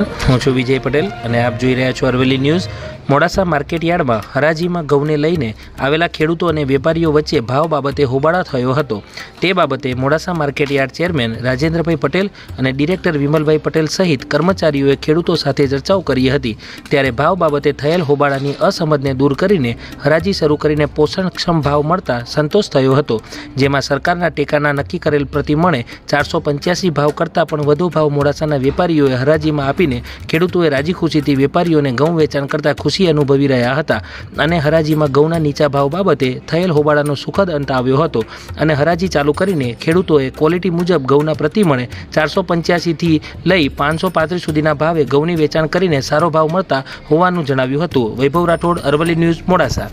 હું છું વિજય પટેલ અને આપ જોઈ રહ્યા છો અરવેલી ન્યૂઝ. મોડાસા માર્કેટયાર્ડમાં હરાજીમાં ઘઉંને લઈને આવેલા ખેડૂતો અને વેપારીઓ વચ્ચે ભાવ બાબતે હોબાળો થયો હતો. તે બાબતે Modasa market yard chairman Rajendrabhai Patel અને ડિરેક્ટર વિમલભાઈ પટેલ સહિત કર્મચારીઓએ ખેડૂતો સાથે ચર્ચાઓ કરી હતી. ત્યારે ભાવ બાબતે થયેલ હોબાળાની અસમજને દૂર કરીને હરાજી શરૂ કરીને પોષણક્ષમ ભાવ મળતા સંતોષ થયો હતો. જેમાં સરકારના ટેકાના નક્કી કરેલ પ્રતિમણે ચારસો પંચ્યાસી ભાવ કરતાં પણ વધુ ભાવ મોડાસાના વેપારીઓએ હરાજીમાં આપીને ખેડૂતોએ રાજી ખુશીથી વેપારીઓને ઘઉં વેચાણ કરતાં ખુશી અનુભવી રહ્યા હતા અને હરાજીમાં ઘઉંના નીચા ભાવ બાબતે થયેલ હોબાળાનો સુખદ અંત આવ્યો હતો અને હરાજી ચાલુ કરીને ખેડૂતોએ ક્વોલિટી મુજબ ઘઉંના પ્રતિમણે ચારસો પંચ્યાસીથી લઈ પાંચસો પાંત્રીસ સુધીના ભાવે ઘઉંની વેચાણ કરીને સારો ભાવ મળતા હોવાનું જણાવ્યું હતું. વૈભવ રાઠોડ, અરવલ્લી ન્યૂઝ, મોડાસા.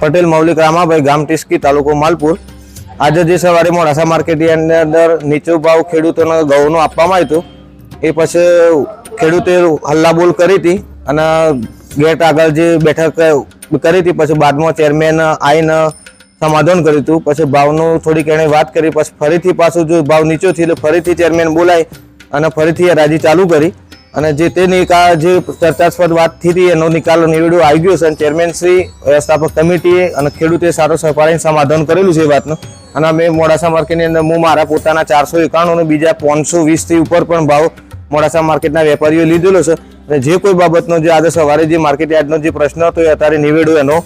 પટેલ, મૌલિક રામાભાઈ ગામ, ટીસ્કી તાલુકો માલપુર. આજે જે સવારે મોડાસા માર્કેટની અંદર નીચો ભાવ ખેડૂતોને ઘઉંનો આપવામાં આવ્યો એ પછી ખેડૂતે હલ્લાબોલ કરી હતી અને ગેટ આગળ જે બેઠક કરી હતી, પછી બાદમાં ચેરમેન આવીને સમાધાન કર્યું હતું. પછી ભાવનું થોડીક એણે વાત કરી, પછી ફરીથી પાછું જો ભાવ નીચો થયો એટલે ફરીથી ચેરમેન બોલાય અને ફરીથી હરાજી ચાલુ કરી. અને જે તે નિકાલ, જે ચર્ચાસ્પદ વાત થઈ હતી, એનો નિકાલ નિવેડો આવી ગયો છે અને ચેરમેન શ્રી, વ્યવસ્થાપક કમિટીએ અને ખેડૂતે સારો સહકારી સમાધાન કરેલું છે એ વાતનું. અને મેં મોડાસા માર્કેટની અંદર, હું મારા પોતાના ચારસો એકાણું અને બીજા પાંચસો વીસથી ઉપર પણ ભાવ મોડાસા માર્કેટના વેપારીઓ લીધેલો છે. અને જે કોઈ બાબતનો જે આજે સવારે જે માર્કેટ યાર્ડનો જે પ્રશ્ન હતો એ અત્યારે નિવેડો એનો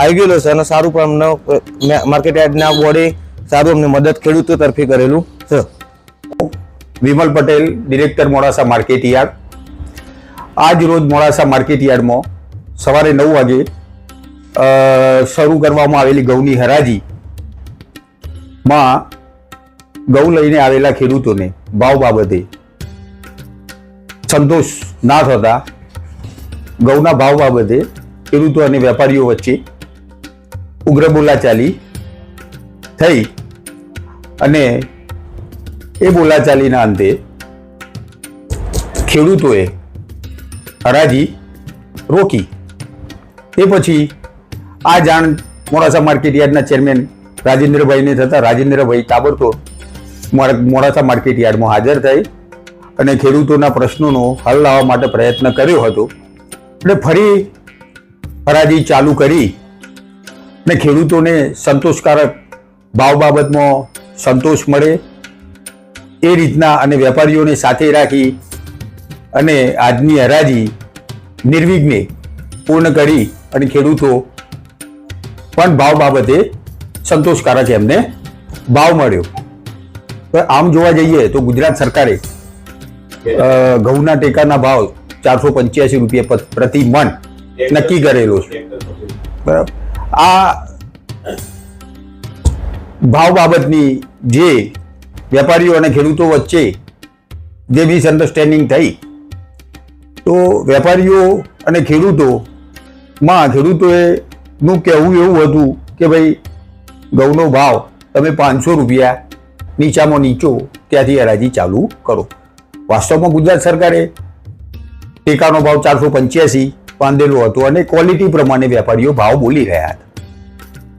આવી ગયેલો છે. અને સારું પણ અમને માર્કેટ યાર્ડના બોડી સારું અમને મદદ ખેડૂતો તરફી કરેલું છે. Vimal Patel director Modasa market yard. આજ રોજ મોડાસા માર્કેટ યાર્ડમાં સવારે નવ વાગે શરૂ કરવામાં આવેલી ઘઉંની હરાજી માં ઘઉં લઈને આવેલા ખેડૂતોને ભાવ બાબતે સંતોષ ના થતા ઘઉંના ભાવ બાબતે ખેડૂતો અને વેપારીઓ વચ્ચે ઉગ્ર બોલાચાલી થઈ અને એ બોલાચાલીના અંતે ખેડૂતોએ હરાજી રોકી. તે પછી આ જાણ મોડાસા માર્કેટ યાર્ડના ચેરમેન રાજેન્દ્રભાઈને થતા રાજેન્દ્રભાઈ તાબડતોડ મોડા- મોડાસા માર્કેટ યાર્ડમાં હાજર થઈ અને ખેડૂતોના પ્રશ્નોનો હલ લાવવા માટે પ્રયત્ન કર્યો હતો. એટલે ફરી હરાજી ચાલુ કરી અને ખેડૂતોને સંતોષકારક ભાવ બાબતમાં સંતોષ મળે એ રીતના અને વેપારીઓને સાથે રાખી અને આજની હરાજી નિર્વિઘ્ને પૂર્ણ કરી અને ખેડૂતો પણ ભાવ બાબતે સંતોષકારક એમને ભાવ મળ્યો. આમ જોવા જઈએ તો ગુજરાત સરકારે ઘઉંના ટેકાના ભાવ ચારસો પંચ્યાસી રૂપિયા પ્રતિ મણ નક્કી કરેલો છે. બરાબર. આ ભાવ બાબતની જે વેપારીઓ અને ખેડૂતો વચ્ચે જે મિસઅન્ડરસ્ટેન્ડિંગ થઈ, તો વેપારીઓ અને ખેડૂતોમાં ખેડૂતોએ નું કહેવું એવું હતું કે ભાઈ ઘઉંનો ભાવ તમે પાંચસો રૂપિયા નીચામાં નીચો ત્યાંથી હરાજી ચાલુ કરો. વાસ્તવમાં ગુજરાત સરકારે ટેકાનો ભાવ ચારસો પંચ્યાસી બાંધેલો હતો અને ક્વોલિટી પ્રમાણે વેપારીઓ ભાવ બોલી રહ્યા હતા.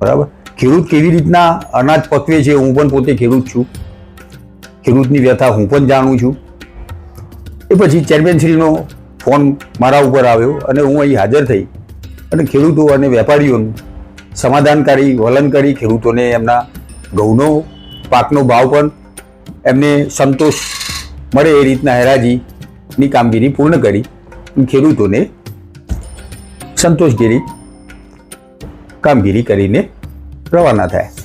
બરાબર? ખેડૂત કેવી રીતના અનાજ પકવે છે હું પણ પોતે ખેડૂત છું. ખેડૂતની વ્યથા હું પણ જાણું છું. એ પછી ચેરમેનશ્રીનો ફોન મારા ઉપર આવ્યો અને હું અહીં હાજર થઈ અને ખેડૂતો અને વેપારીઓનું સમાધાનકારી વલણ કરી ખેડૂતોને એમના ઘઉંનો, પાકનો ભાવ પણ એમને સંતોષ મળે એ રીતના હરાજીની કામગીરી પૂર્ણ કરી ખેડૂતોને સંતોષગીરી કામગીરી કરીને રવાના થયા.